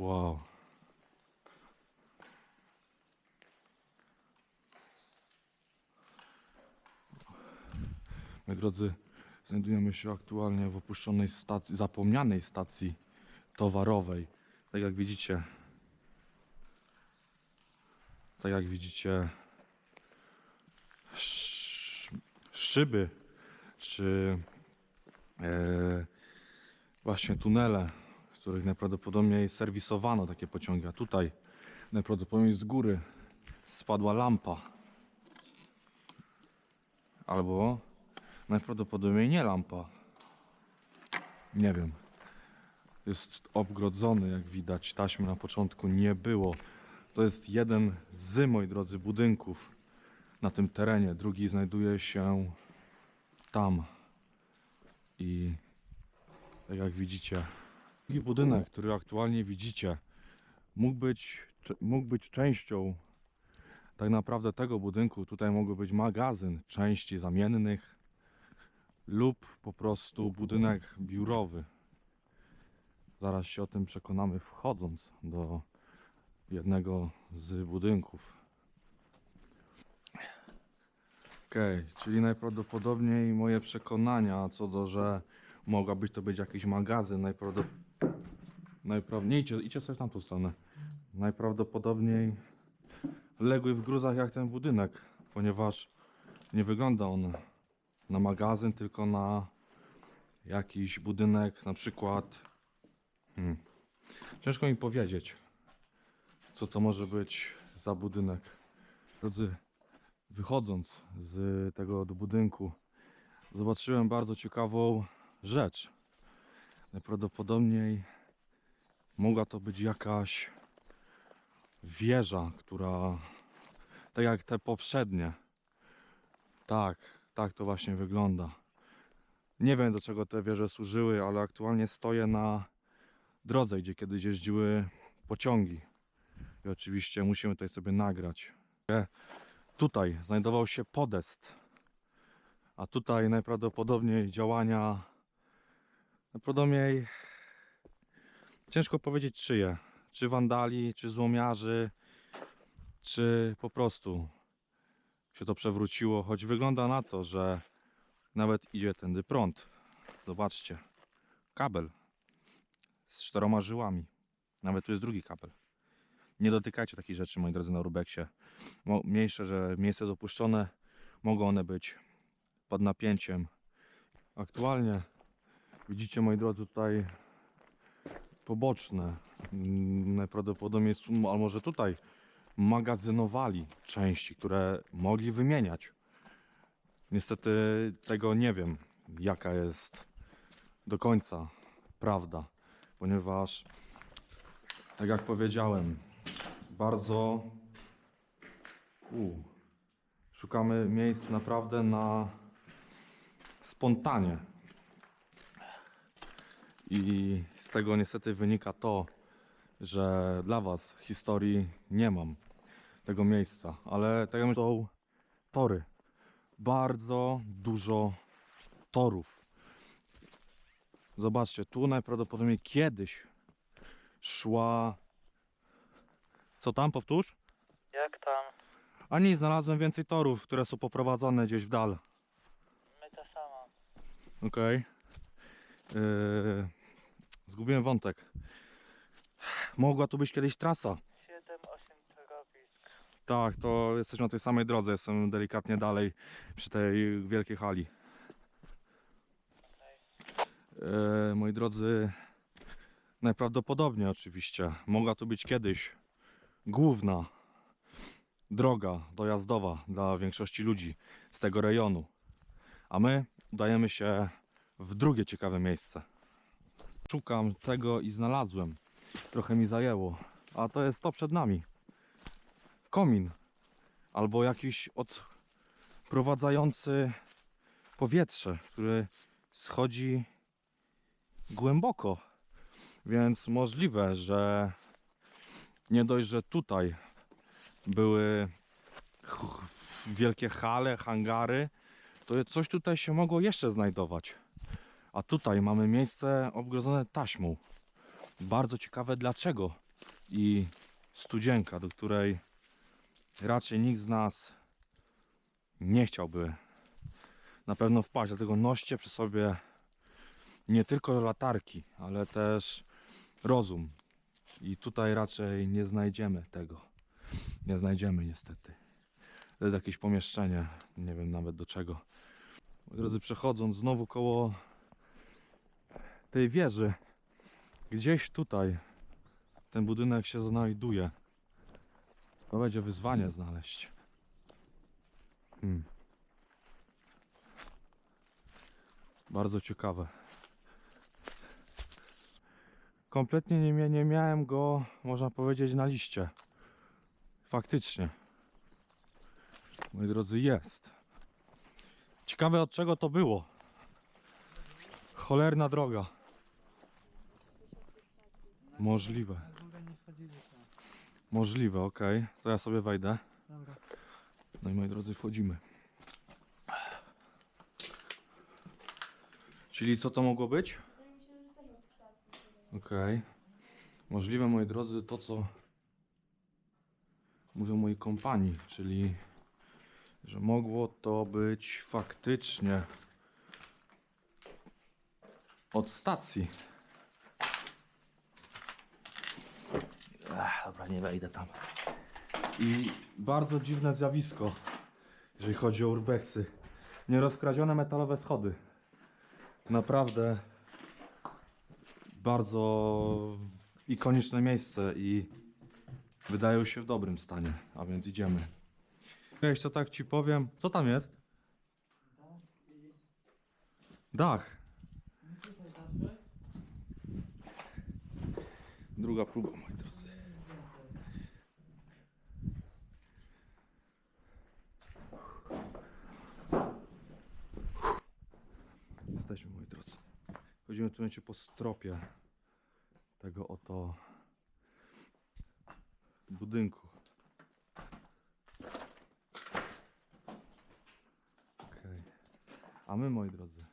Wow. My drodzy, znajdujemy się aktualnie w opuszczonej stacji, zapomnianej stacji towarowej. Tak jak widzicie, tak jak widzicie, szyby czy e, właśnie tunele których najprawdopodobniej serwisowano takie pociągi, a tutaj najprawdopodobniej z góry spadła lampa. Albo najprawdopodobniej nie lampa. Nie wiem. Jest obgrodzony, jak widać. Taśmy na początku nie było. To jest jeden z, moi drodzy, budynków na tym terenie. Drugi znajduje się tam. I tak jak widzicie, drugi budynek, który aktualnie widzicie, mógł być, mógł być częścią tak naprawdę tego budynku. Tutaj mógł być magazyn części zamiennych lub po prostu budynek biurowy. Zaraz się o tym przekonamy wchodząc do jednego z budynków. Okej, czyli najprawdopodobniej moje przekonania co do, że mogła być to być jakiś magazyn, najprawdopodobniej... Najpraw... Nie idźcie, idźcie sobie w tamtą stronę. Najprawdopodobniej legły w gruzach jak ten budynek, ponieważ nie wygląda on na magazyn, tylko na jakiś budynek, na przykład. Hmm. Ciężko mi powiedzieć, co to może być za budynek. Drodzy, wychodząc z tego budynku, zobaczyłem bardzo ciekawą rzecz. Najprawdopodobniej mogła to być jakaś wieża, która tak jak te poprzednie. Tak, tak to właśnie wygląda. Nie wiem do czego te wieże służyły, ale aktualnie stoję na drodze, gdzie kiedyś jeździły pociągi. I oczywiście musimy tutaj sobie nagrać. Tutaj znajdował się podest. A tutaj najprawdopodobniej działania najprawdopodobniej ciężko powiedzieć czyje. Czy wandali, czy złomiarzy, czy po prostu się to przewróciło, choć wygląda na to, że nawet idzie tędy prąd. Zobaczcie, kabel z czteroma żyłami. Nawet tu jest drugi kabel. Nie dotykajcie takich rzeczy, moi drodzy, na Rubeksie. Mniejsze, że miejsce jest opuszczone, mogą one być pod napięciem. Aktualnie widzicie, moi drodzy, tutaj poboczne. Mm, Najprawdopodobniej, s- a może tutaj magazynowali części, które mogli wymieniać. Niestety tego nie wiem, jaka jest do końca prawda, ponieważ, tak jak powiedziałem, bardzo u, szukamy miejsc naprawdę na spontanie. I z tego niestety wynika to, że dla Was historii nie mam tego miejsca, ale tak jak to tory. Bardzo dużo torów. Zobaczcie, tu najprawdopodobniej kiedyś szła. Co tam, powtórz? Jak tam? A nie, znalazłem więcej torów, które są poprowadzone gdzieś w dal. My to samo. Okej. Yy, zgubiłem wątek. Mogła tu być kiedyś trasa. 7-8 torowisk. Tak, to jesteśmy na tej samej drodze. Jestem delikatnie dalej przy tej wielkiej hali. E, moi drodzy, najprawdopodobniej oczywiście mogła tu być kiedyś główna droga dojazdowa dla większości ludzi z tego rejonu. A my udajemy się w drugie ciekawe miejsce. Szukam tego i znalazłem. Trochę mi zajęło. A to jest to przed nami. Komin. Albo jakiś odprowadzający powietrze, który schodzi głęboko. Więc możliwe, że nie dość, że tutaj były wielkie hale, hangary, to coś tutaj się mogło jeszcze znajdować. A tutaj mamy miejsce obgrodzone taśmą. Bardzo ciekawe dlaczego. I studzienka, do której raczej nikt z nas nie chciałby na pewno wpaść. Dlatego noście przy sobie nie tylko latarki, ale też rozum. I tutaj raczej nie znajdziemy tego. Nie znajdziemy niestety. To jest jakieś pomieszczenie, nie wiem nawet do czego. Drodzy, przechodząc znowu koło tej wieży, gdzieś tutaj ten budynek się znajduje. To będzie wyzwanie znaleźć. Hmm. Bardzo ciekawe. Kompletnie nie, nie miałem go, można powiedzieć, na liście. Faktycznie. Moi drodzy, jest. Ciekawe od czego to było. Cholerna droga. Możliwe. Możliwe, okej. To ja sobie wejdę. No i moi drodzy, wchodzimy. Czyli co to mogło być? Okej. Możliwe, moi drodzy, to co mówią moi kompani, czyli że mogło to być faktycznie od stacji. Ech, dobra, nie wejdę tam. I bardzo dziwne zjawisko, jeżeli chodzi o urbexy. Nierozkradzione metalowe schody. Naprawdę bardzo ikoniczne miejsce i wydają się w dobrym stanie, a więc idziemy. Jeszcze tak ci powiem, co tam jest? Dach. Druga próba, moi drodzy. Jesteśmy, moi drodzy. Chodzimy w tym momencie po stropie tego oto budynku. Okej. A my, moi drodzy,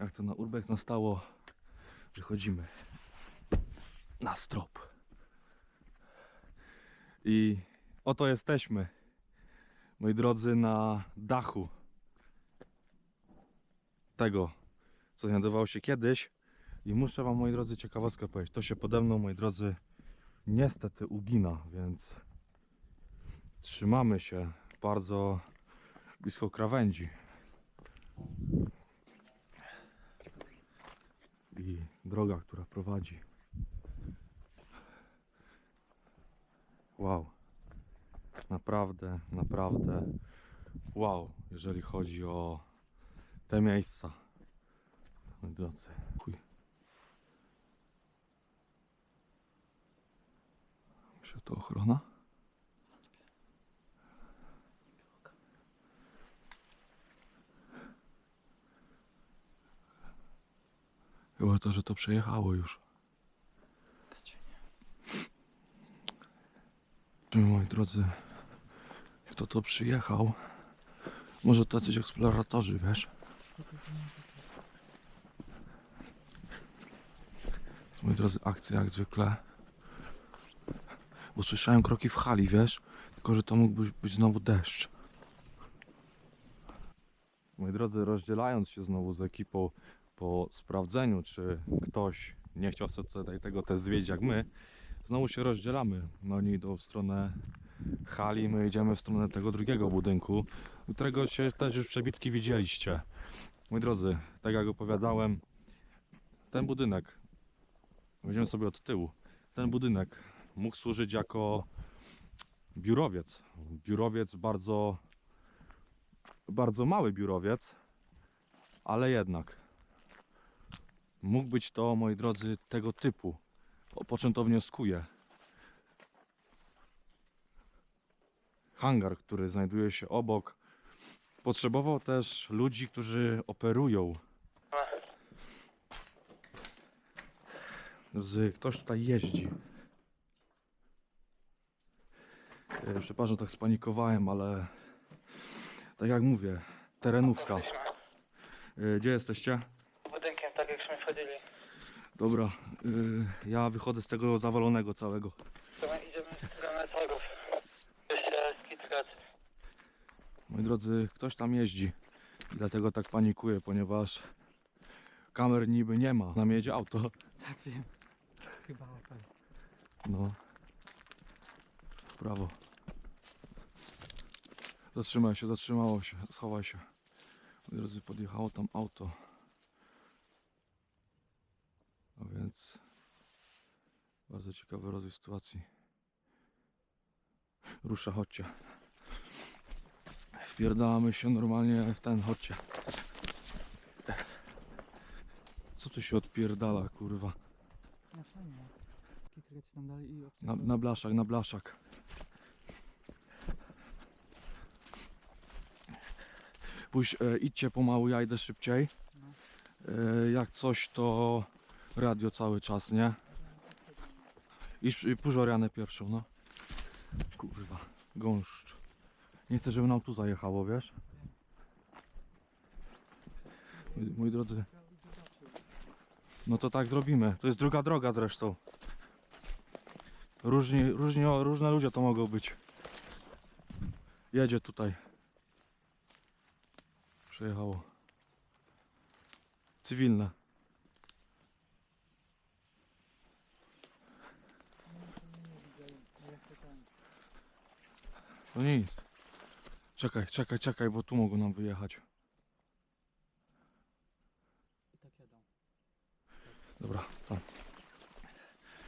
jak to na Urbex nastało, wychodzimy na strop. I oto jesteśmy, moi drodzy, na dachu tego, co znajdowało się kiedyś. I muszę Wam, moi drodzy, ciekawostkę powiedzieć. To się pode mną, moi drodzy, niestety ugina, więc trzymamy się bardzo blisko krawędzi. I droga, która prowadzi Wow. Naprawdę, naprawdę wow, jeżeli chodzi o te miejsca. Moi drodzy. Chuj. Myślę, to ochrona? Chyba to, że to przejechało już. Moi drodzy, kto to przyjechał? Może to jacyś eksploratorzy, wiesz? Jest, moi drodzy, akcja jak zwykle. Usłyszałem kroki w hali, wiesz? Tylko, że to mógł być, być znowu deszcz. Moi drodzy, rozdzielając się znowu z ekipą po sprawdzeniu, czy ktoś nie chciał sobie tutaj tego też zwiedzić jak my, znowu się rozdzielamy. No oni idą w stronę hali, my idziemy w stronę tego drugiego budynku, którego się też już przebitki widzieliście. Moi drodzy, tak jak opowiadałem, ten budynek, weźmiemy sobie od tyłu, ten budynek mógł służyć jako biurowiec. Biurowiec bardzo, bardzo mały biurowiec, ale jednak mógł być to, moi drodzy, tego typu. O, po czym to wnioskuję? Hangar, który znajduje się obok, potrzebował też ludzi, którzy operują. Z, ktoś tutaj jeździ. E, Przepraszam, tak spanikowałem, ale tak jak mówię, terenówka. E, Gdzie jesteście? Budynkiem, tak jakśmy wchodzili. Dobra, y, ja wychodzę z tego zawalonego całego. To my idziemy w stronę torów. Jeszcze. Moi drodzy, ktoś tam jeździ. Dlatego tak panikuję, ponieważ kamer niby nie ma. Nam jedzie auto. Tak wiem. Chyba Opel. No. W prawo. Zatrzymaj się, zatrzymało się, schowaj się. Drodzy, podjechało tam auto. A więc bardzo ciekawy rozwój sytuacji. Rusza, chodźcie. Wpierdalamy się normalnie w ten, chodźcie. Co tu się odpierdala, kurwa? No fajnie. Tam dali i Na, na blaszak, na blaszak. Pójdź, e, idźcie pomału, ja idę szybciej. E, jak coś, to radio cały czas, nie? I Orianę pierwszą, no. Kurwa, gąszcz. Nie chcę, żeby nam tu zajechało, wiesz? Moi, moi drodzy, no to tak zrobimy. To jest druga droga zresztą. Różni, różni, różne ludzie to mogą być. Jedzie tutaj. Przejechało. Cywilne. To nic. Czekaj, czekaj, czekaj, bo tu mogą nam wyjechać. I tak jadą. Dobra, tam.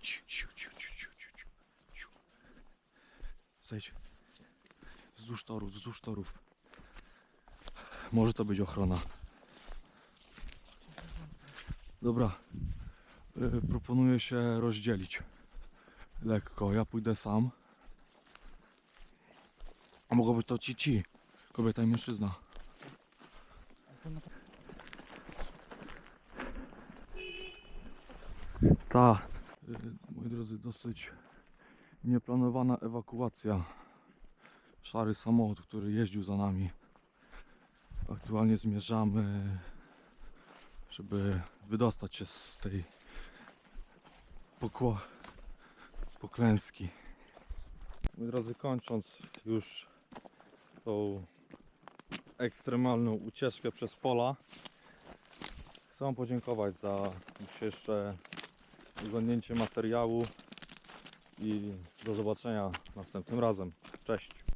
Ciu, ciu, ciu, ciu, ciu, ciu, ciu, ciu. Zejdź. Wzdłuż torów, wzdłuż torów. Może to być ochrona. Dobra. Y, proponuję się rozdzielić. Lekko. Ja pójdę sam. A mogą być to ci ci. Kobieta i mężczyzna. A to na Ta, moi drodzy, dosyć nieplanowana ewakuacja. Szary samochód, który jeździł za nami. Aktualnie zmierzamy, żeby wydostać się z tej pokło, poklęski. Moi drodzy, kończąc już tą ekstremalną ucieczkę przez pola, chcę Wam podziękować za dzisiejsze oglądnięcie materiału i do zobaczenia następnym razem. Cześć!